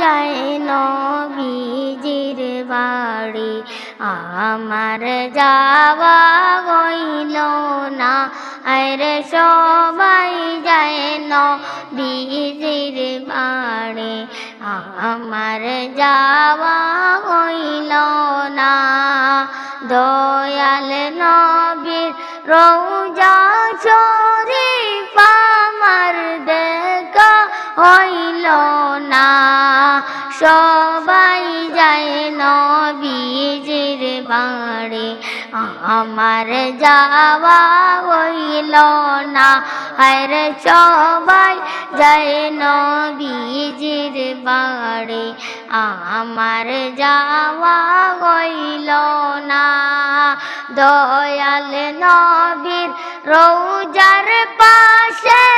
যায় নবীজির বাড়ি। আমার যাওয়া গইল না, আরে সবাই যায় নবীজির বাড়ি। আমার যাওয়া গইল না, দয়াল নবীর রৌজা শরীফ আমার দেখা হইল না, সবাই যায় নবীজির বাড়ি। আমার যাওয়া হইল না, আর সবাই যায় নবীজির বাড়ি। আমার যাওয়া হইল না, দয়াল নবীর রৌজার পাশে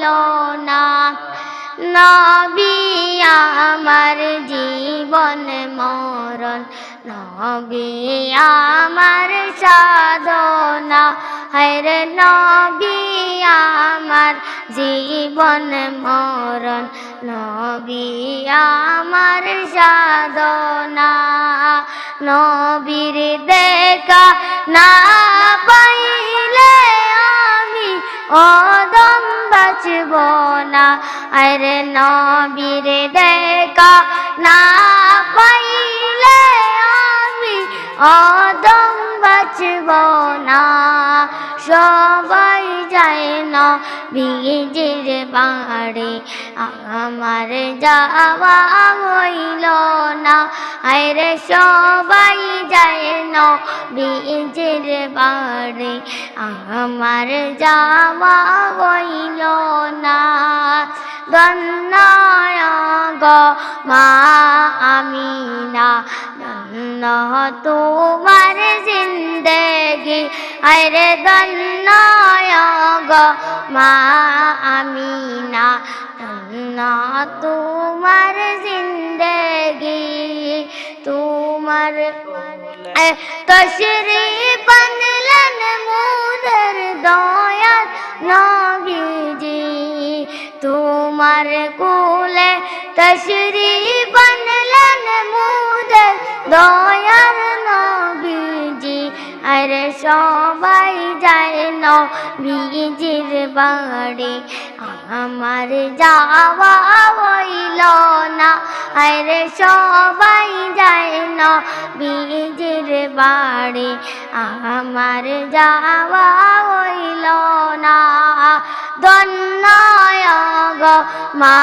হইল না। আমার জীবন মরণ। নবী আমার সাধনা। হরে নবী আমার জীবন মরণ। নবী আমার সাধনা। নবীর দেখা না আরে নবীর দেখা না পাইলে আমি অদম বাঁচব না সবাই যায় না বীজের বাড়ি আমার যাওয়া হইল না আরে সবাই যায় না বীজের বাড়ি আমার যাওয়া হইল না। ধন্যয় গ মা আমিনা ধন্য তোমার জিন্দগি। আরে ধন্যয় গ মা আমিনা ধন্য তোমার জিন্দগি। তোমার তশরি বানলেন মুদের দয়াল নবীজি। তোমার কুলে তশরি বানলেন মুদের দয়াল নবীজি। আরে সবাই যায় নবীজির বাড়ি। আমার যাওয়া হইল আরে সবাই যায় নবীজির বাড়ি। আমার যাওয়া হইল না। ধন্যয় গ মা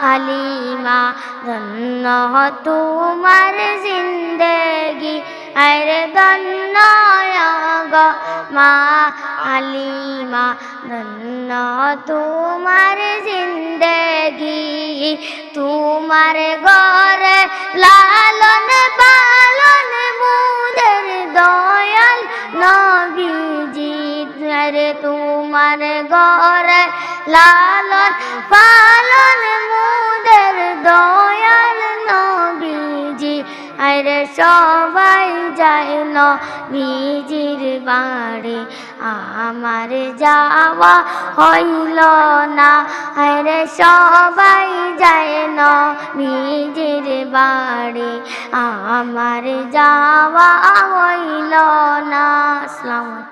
হালিমা, ধন্য তোমার জিন্দগি। আরে ধন্যয় গ মা হালিমা ধন্য তোমার জিন্দগি, তোমার ঘরে লালন পালন, মুদের দয়াল নবীজি। রে তোমার ঘরে লালন পালন, মুদের দয়াল নবীজি। আরে সবাই যায় নবীজির বাড়ি। আমার যাওয়া হইল না, আরে সবাই যায় নবীজির বাড়ি। আমার যাওয়া হইল না। আসসালামু